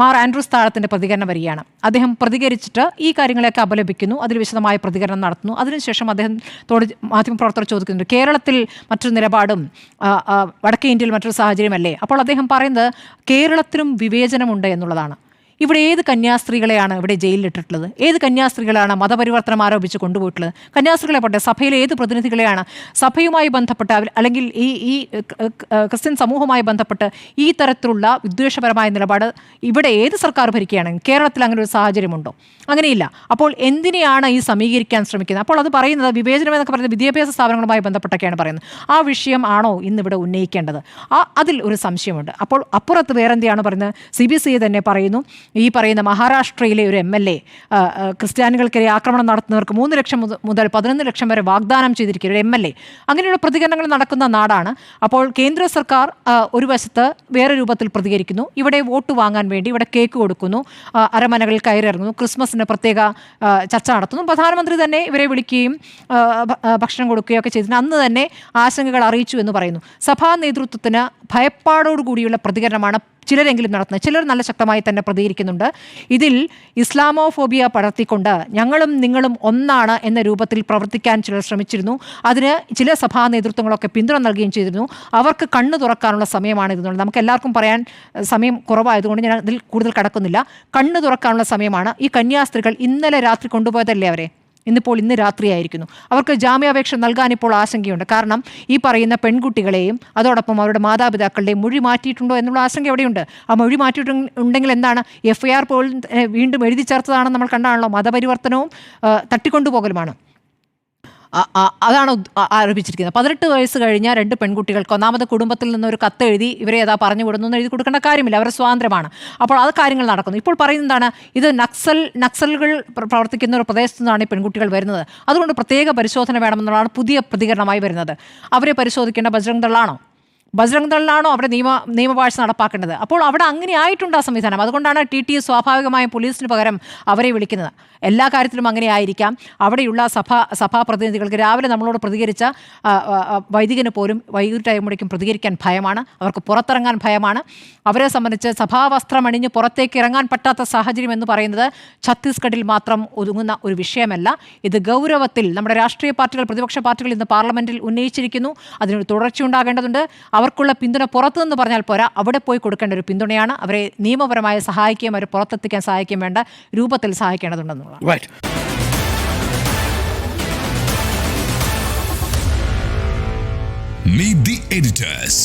Mar Andrew താഴത്തിന്റെ പ്രതികരണം വരികയാണ്. അദ്ദേഹം പ്രതികരിച്ചിട്ട് ഈ കാര്യങ്ങളെയൊക്കെ അപലപിക്കുന്നു. അതിൽ വിശദമായ പ്രതികരണം നടത്തുന്നു. അതിനുശേഷം അദ്ദേഹം മാധ്യമപ്രവർത്തകർ ചോദിക്കുന്നുണ്ട് കേരളത്തിൽ മറ്റൊരു നിലപാടും വടക്കേ ഇന്ത്യയിൽ മറ്റൊരു സാഹചര്യമല്ലേ? അപ്പോൾ അദ്ദേഹം പറയുന്നത് കേരളത്തിലും വിവേചനമുണ്ട് എന്നുള്ളതാണ്. ഇവിടെ ഏത് കന്യാസ്ത്രീകളെയാണ് ഇവിടെ ജയിലിലിട്ടിട്ടുള്ളത്? ഏത് കന്യാസ്ത്രീകളാണ് മതപരിവർത്തനം ആരോപിച്ച് കൊണ്ടുപോയിട്ടുള്ളത്? കന്യാസ്ത്രീകളെ പോട്ടെ സഭയിലെ ഏത് പ്രതിനിധികളെയാണ് സഭയുമായി ബന്ധപ്പെട്ട് അല്ലെങ്കിൽ ഈ ഈ ക്രിസ്ത്യൻ സമൂഹവുമായി ബന്ധപ്പെട്ട് ഈ തരത്തിലുള്ള വിദ്വേഷപരമായ നിലപാട് ഇവിടെ ഏത് സർക്കാർ ഭരിക്കുകയാണെങ്കിൽ കേരളത്തിൽ അങ്ങനെ ഒരു സാഹചര്യമുണ്ടോ? അങ്ങനെയില്ല. അപ്പോൾ എന്തിനെയാണ് ഈ സമീകരിക്കാൻ ശ്രമിക്കുന്നത്? അപ്പോൾ അത് പറയുന്നത് വിവേചനം എന്നൊക്കെ പറയുന്നത് വിദ്യാഭ്യാസ സ്ഥാപനങ്ങളുമായി ബന്ധപ്പെട്ടൊക്കെയാണ് പറയുന്നത്. ആ വിഷയം ആണോ ഇന്നിവിടെ ഉന്നയിക്കേണ്ടത്? ആ അതിൽ ഒരു സംശയമുണ്ട്. അപ്പോൾ അപ്പുറത്ത് വേറെന്തെയാണ് പറയുന്നത്? സി ബി സി തന്നെ പറയുന്നു. ഈ പറയുന്ന മഹാരാഷ്ട്രയിലെ ഒരു എം എൽ എ ക്രിസ്ത്യാനികൾക്കെതിരെ ആക്രമണം നടത്തുന്നവർക്ക് മൂന്ന് ലക്ഷം മുതൽ പതിനൊന്ന് ലക്ഷം വരെ വാഗ്ദാനം ചെയ്തിരിക്കുക ഒരു എം എൽ എ. അങ്ങനെയുള്ള പ്രതികരണങ്ങൾ നടക്കുന്ന നാടാണ്. അപ്പോൾ കേന്ദ്ര സർക്കാർ ഒരു വശത്ത് വേറെ രൂപത്തിൽ പ്രതികരിക്കുന്നു. ഇവിടെ വോട്ട് വാങ്ങാൻ വേണ്ടി ഇവിടെ കേക്ക് കൊടുക്കുന്നു. അരമനകളിൽ കയറിയിറങ്ങുന്നു. ക്രിസ്മസിന് പ്രത്യേക ചർച്ച നടത്തുന്നു. പ്രധാനമന്ത്രി തന്നെ ഇവരെ വിളിക്കുകയും ഭക്ഷണം കൊടുക്കുകയും ഒക്കെ ചെയ്തിട്ട് അന്ന് തന്നെ ആശങ്കകൾ അറിയിച്ചു എന്ന് പറയുന്നു. സഭാ നേതൃത്വത്തിന് ഭയപ്പാടോടുകൂടിയുള്ള പ്രതികരണമാണ് ചിലരെങ്കിലും നടത്തുന്നത് ചിലർ നല്ല ശക്തമായി തന്നെ പ്രതികരിക്കുന്നുണ്ട്. ഇതിൽ ഇസ്ലാമോഫോബിയ പടർത്തിക്കൊണ്ട് ഞങ്ങളും നിങ്ങളും ഒന്നാണ് എന്ന രൂപത്തിൽ പ്രവർത്തിക്കാൻ ചിലർ ശ്രമിച്ചിരുന്നു. അതിന് ചില സഭാ നേതൃത്വങ്ങളൊക്കെ പിന്തുണ നൽകുകയും ചെയ്തിരുന്നു. അവർക്ക് കണ്ണു തുറക്കാനുള്ള സമയമാണ് ഇതെന്നുള്ളത്. നമുക്ക് എല്ലാവർക്കും പറയാൻ സമയം കുറവായതുകൊണ്ട് ഞാൻ അതിൽ കൂടുതൽ കടക്കുന്നില്ല. കണ്ണു തുറക്കാനുള്ള സമയമാണ്. ഈ കന്യാസ്ത്രീകൾ ഇന്നലെ രാത്രി കൊണ്ടുപോയതല്ലേ അവരെ? ഇന്നിപ്പോൾ ഇന്ന് രാത്രിയായിരിക്കുന്നു. അവർക്ക് ജാമ്യാപേക്ഷ നൽകാൻ ഇപ്പോൾ ആശങ്കയുണ്ട്. കാരണം ഈ പറയുന്ന പെൺകുട്ടികളെയും അതോടൊപ്പം അവരുടെ മാതാപിതാക്കളുടെയും മൊഴി മാറ്റിയിട്ടുണ്ടോ എന്നുള്ള ആശങ്ക എവിടെയുണ്ട്? ആ മൊഴി മാറ്റിയിട്ടുണ്ടെങ്കിൽ എന്താണ്? എഫ് ഐ ആർ പോലും വീണ്ടും എഴുതി ചേർത്തതാണെന്ന് നമ്മൾ കണ്ടാണല്ലോ. മതപരിവർത്തനവും തട്ടിക്കൊണ്ടുപോകലുമാണ്. അതാണ് ആരോപിച്ചിരിക്കുന്നത്. പതിനെട്ട് വയസ്സ് കഴിഞ്ഞ രണ്ട് പെൺകുട്ടികൾക്ക് ഒന്നാമത് കുടുംബത്തിൽ നിന്ന് ഒരു കത്ത് എഴുതി ഇവരെ ഏതാ പറഞ്ഞു വിടുന്നു എഴുതി കൊടുക്കേണ്ട കാര്യമില്ല. അവരുടെ സ്വാതന്ത്ര്യമാണ്. അപ്പോൾ അത് കാര്യങ്ങൾ നടക്കുന്നു. ഇപ്പോൾ പറയുന്നതാണ് ഇത് നക്സൽ നക്സലുകൾ പ്രവർത്തിക്കുന്ന ഒരു പ്രദേശത്തു നിന്നാണ് ഈ പെൺകുട്ടികൾ വരുന്നത്. അതുകൊണ്ട് പ്രത്യേക പരിശോധന വേണമെന്നുള്ളതാണ് പുതിയ പ്രതികരണമായി വരുന്നത്. അവരെ പരിശോധിക്കേണ്ട ബജ്രംഗ് ദളാണോ ബജ്രംഗ് ദളിലാണോ അവിടെ നിയമ നിയമവാഴ്ച നടപ്പാക്കേണ്ടത്? അപ്പോൾ അവിടെ അങ്ങനെ ആയിട്ടുണ്ട് ആ സംവിധാനം. അതുകൊണ്ടാണ് ടി ടി സ്വാഭാവികമായും പോലീസിന് പകരം അവരെ വിളിക്കുന്നത്. എല്ലാ കാര്യത്തിലും അങ്ങനെ ആയിരിക്കാം. അവിടെയുള്ള സഭാ പ്രതിനിധികൾക്ക് രാവിലെ നമ്മളോട് പ്രതികരിച്ച വൈദികന് പോലും വൈകിട്ടാകുമ്പോഴേക്കും പ്രതികരിക്കാൻ ഭയമാണ്. അവർക്ക് പുറത്തിറങ്ങാൻ ഭയമാണ്. അവരെ സംബന്ധിച്ച് സഭാവസ്ത്രം അണിഞ്ഞ് പുറത്തേക്ക് ഇറങ്ങാൻ പറ്റാത്ത സാഹചര്യം എന്ന് പറയുന്നത് ഛത്തീസ്ഗഡിൽ മാത്രം ഒതുങ്ങുന്ന ഒരു വിഷയമല്ല. ഇത് ഗൗരവത്തിൽ നമ്മുടെ രാഷ്ട്രീയ പാർട്ടികൾ പ്രതിപക്ഷ പാർട്ടികൾ ഇന്ന് പാർലമെന്റിൽ ഉന്നയിച്ചിരിക്കുന്നു. അതിനൊരു തുടർച്ചയുണ്ടാകേണ്ടതുണ്ട്. അവർക്കുള്ള പിന്തുണ പുറത്തുനിന്ന് പറഞ്ഞാൽ പോരാ അവിടെ പോയി കൊടുക്കേണ്ട ഒരു പിന്തുണയാണ് അവരെ നിയമപരമായി സഹായിക്കുകയും അവരെ പുറത്തെത്തിക്കാൻ സഹായിക്കുകയും വേണ്ട രൂപത്തിൽ സഹായിക്കേണ്ടതുണ്ടെന്നുള്ളത് Right. Meet the editors.